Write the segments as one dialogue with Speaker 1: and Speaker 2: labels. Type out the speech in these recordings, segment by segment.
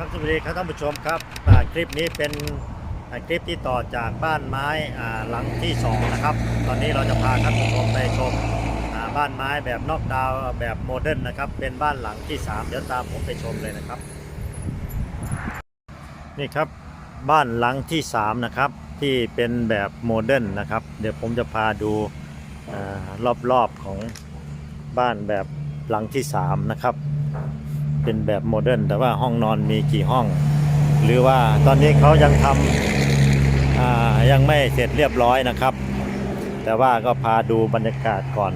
Speaker 1: ครับสวัสดีครับท่านผู้ชมครับคลิปนี้เป็นคลิปที่ต่อจากบ้านไม้หลังที่สองนะครับ ตอนนี้เราจะพาท่านผู้ชมไปชมบ้านไม้แบบนอกดาวแบบโมเดิร์นนะครับ เป็นบ้านหลังที่สามเดี๋ยวตามผมไปชมเลยนะครับ นี่ครับบ้านหลังที่สามนะครับที่เป็นแบบโมเดิร์นนะครับ เดี๋ยวผมจะพาดูรอบๆของบ้านแบบหลังที่สามนะครับ เป็นแบบโมเดิร์นแต่ว่าห้องนอนมีกี่ห้อง หรือว่าตอนนี้เขายังทำยังไม่เสร็จเรียบร้อยนะครับ แต่ว่าก็พาดูบรรยากาศก่อน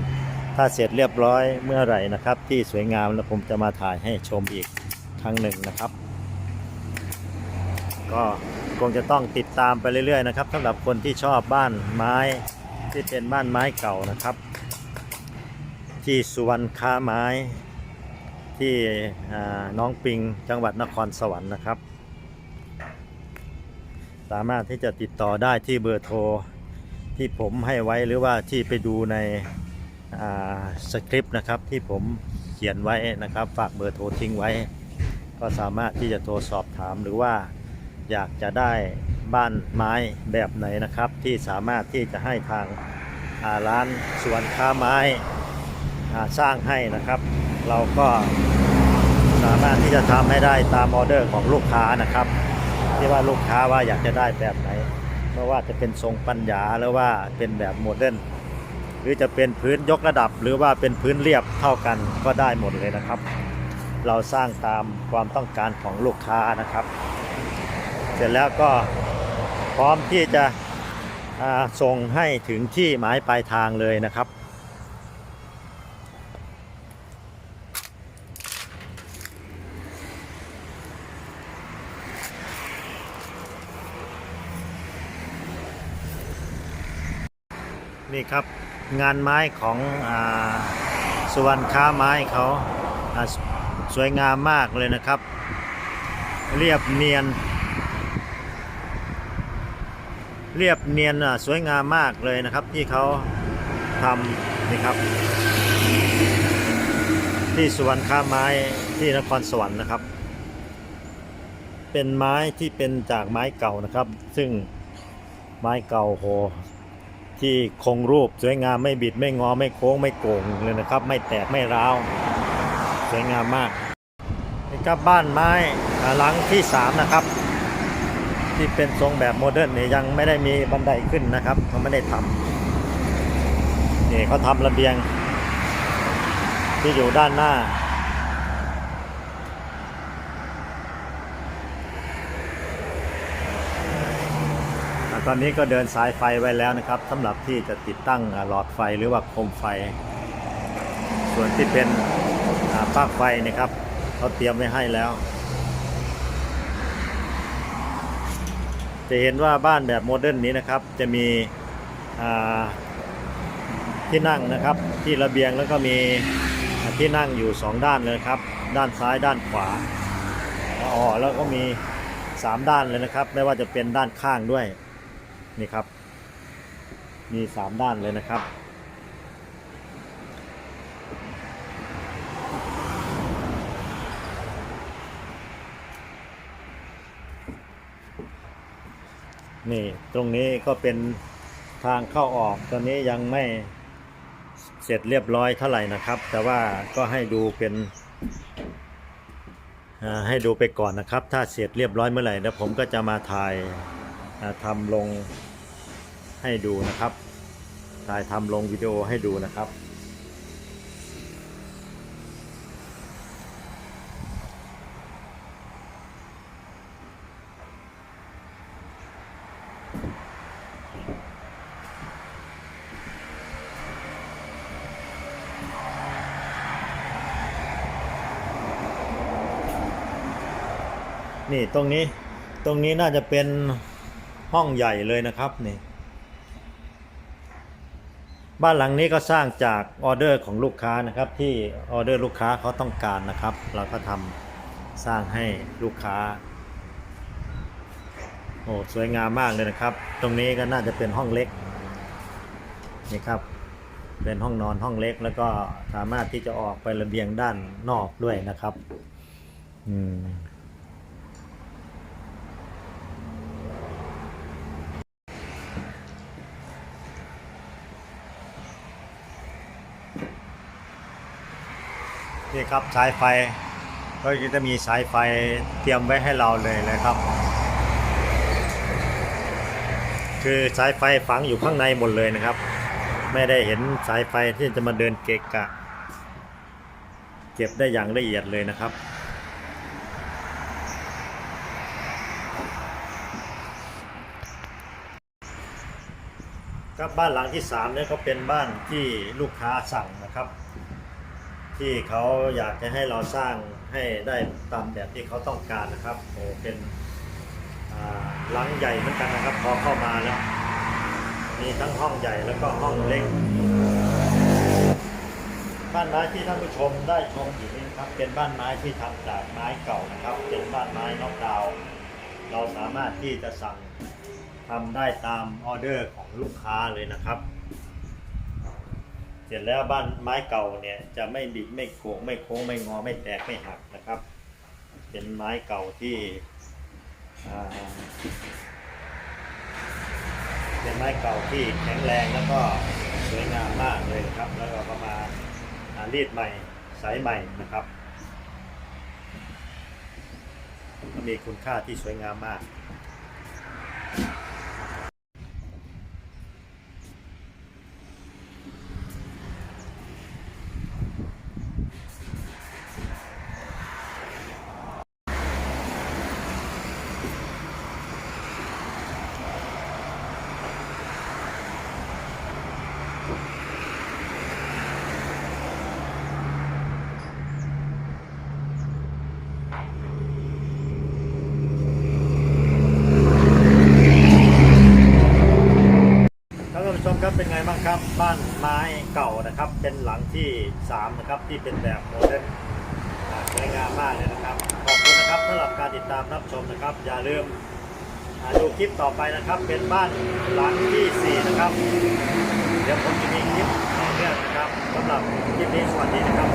Speaker 1: ถ้าเสร็จเรียบร้อยเมื่อไหร่นะครับ ที่สวยงามแล้วผมจะมาถ่ายให้ชมอีกครั้งหนึ่งนะครับ ก็คงจะต้องติดตามไปเรื่อยๆนะครับสำหรับคนที่ชอบบ้านไม้ที่เป็นบ้านไม้เก่านะครับ ที่สุวรรณค้าไม้ ที่น้องปิงจังหวัดนครสวรรค์นะครับ สามารถที่จะติดต่อได้ที่เบอร์โทรที่ผมให้ไว้หรือว่าที่ไปดูในสคริปต์นะครับที่ผมเขียนไว้นะครับ ฝากเบอร์โทรทิ้งไว้ ก็สามารถที่จะโทรสอบถามหรือว่าอยากจะได้บ้านไม้แบบไหนนะครับ ที่สามารถที่จะให้ทางร้านสวนค้าไม้สร้างให้นะครับ เราก็สามารถที่จะทำให้ได้ตามออเดอร์ของลูกค้านะครับ ที่ว่าลูกค้าว่าอยากจะได้แบบไหนไม่ว่าจะเป็นทรงปัญญาหรือว่าเป็นแบบโมเดิร์นหรือจะเป็นพื้นยกระดับ หรือว่าเป็นพื้นเรียบเท่ากันก็ได้หมดเลยนะครับ เราสร้างตามความต้องการของลูกค้านะครับ เสร็จแล้วก็พร้อมที่จะส่งให้ถึงที่หมายปลายทางเลยนะครับ นี่ครับงานไม้ของอสุวรรณค้าไม้เขาสวยงามมากเลยนะครับ เรียบเนียน เรียบเนียนสวยงามมากเลยนะครับ ที่เขาทำนี่ครับ ที่สุวรรณค้าไม้ที่นครสวรรค์นะครับ เป็นไม้ที่เป็นจากไม้เก่านะครับ ซึ่งไม้เก่าโห ที่คงรูปสวยงามไม่บิดไม่งอไม่โค้งไม่โก่งเลยนะครับ ไม่แตกไม่ร้าว สวยงามมากนี่ครับบ้านไม้หลังที่สามนะครับ ที่เป็นทรงแบบโมเดิร์นเนี่ยยังไม่ได้มีบันไดขึ้นนะครับเขาไม่ได้ทำนี่เขาทำระเบียงที่อยู่ด้านหน้า ตอนนี้ก็เดินสายไฟไว้แล้วนะครับสำหรับที่จะติดตั้งหลอดไฟหรือว่าโคมไฟ ส่วนที่เป็นปลั๊กไฟนะครับเขาเตรียมไว้ให้แล้ว จะเห็นว่าบ้านแบบโมเดิร์นนี้นะครับ จะมีที่นั่งนะครับ ที่ระเบียงแล้วก็มีที่นั่งอยู่สองด้านเลยครับ ด้านซ้ายด้านขวาอ๋อแล้วก็มีสามด้านเลยนะครับ ไม่ว่าจะเป็นด้านข้างด้วย นี่ครับ มีสามด้านเลยนะครับ นี่ตรงนี้ก็เป็นทางเข้าออกตอนนี้ยังไม่เสร็จเรียบร้อยเท่าไหร่นะครับ แต่ว่าก็ให้ดูเป็นให้ดูไปก่อนนะครับ ถ้าเสร็จเรียบร้อยเมื่อไหร่แล้วผมก็จะมาถ่าย ทำลงให้ดูนะครับถ่ายทำลงวิดีโอให้ดูนะครับ นี่ตรงนี้ตรงนี้น่าจะเป็น ห้องใหญ่เลยนะครับนี่บ้านหลังนี้ก็สร้างจากออเดอร์ของลูกค้านะครับ ที่ออเดอร์ลูกค้าเขาต้องการนะครับ เราก็ทำสร้างให้ลูกค้าโอ้สวยงามมากเลยนะครับ ตรงนี้ก็น่าจะเป็นห้องเล็กนี่ครับ เป็นห้องนอนห้องเล็กแล้วก็สามารถที่จะออกไประเบียงด้านนอกด้วยนะครับ อืม นี่ครับสายไฟก็จะมีสายไฟเตรียมไว้ให้เราเลยนะครับ คือสายไฟฝังอยู่ข้างในหมดเลยนะครับ ไม่ได้เห็นสายไฟที่จะมาเดินเกะกะ เก็บได้อย่างละเอียดเลยนะครับครับบ้านหลังที่สามเนี่ยก็เป็นบ้านที่ลูกค้าสั่งนะครับ ที่เขาอยากจะให้เราสร้างให้ได้ตามแบบที่เขาต้องการนะครับโอ้เป็นหลังใหญ่เหมือนกันนะครับ พอเข้ามาแล้ว มีทั้งห้องใหญ่แล้วก็ห้องเล็กบ้านไม้ที่ท่านผู้ชมได้ชมอยู่นี้นะครับ เป็นบ้านไม้ที่ทำจากไม้เก่านะครับ เป็นบ้านไม้นอกดาว เราสามารถที่จะสั่งทำได้ตามออเดอร์ของลูกค้าเลยนะครับ ร็จแล้วบ้านไม้เก่าเนี่ยจะไม่บิดไม่โค้งไม่โค้งไม่งอไม่แตกไม่หักนะครับ เป็นไม้เก่าที่เป็นไม้เก่าที่แข็งแรงแล้วก็สวยงามมากเลยครับ แล้วเราก็มาอ่ารีดใหม่สายใหม่นะครับมีคุณค่าที่สวยงามมาก ท่านผู้ชมครับเป็นไง บ้านไม้เก่านะครับ เป็นหลังที่ 3 นะครับ ที่เป็นแบบโมเดิร์นสวยงามมากเลยนะครับ ขอบคุณนะครับสำหรับการติดตามรับชมนะครับ อย่าลืมดูคลิปต่อไปนะครับ เป็นบ้านหลังที่ 4 นะครับ เดี๋ยวผมจะมีคลิปต่อเนื่องนะครับสำหรับคลิปนี้สวัสดีนะครับ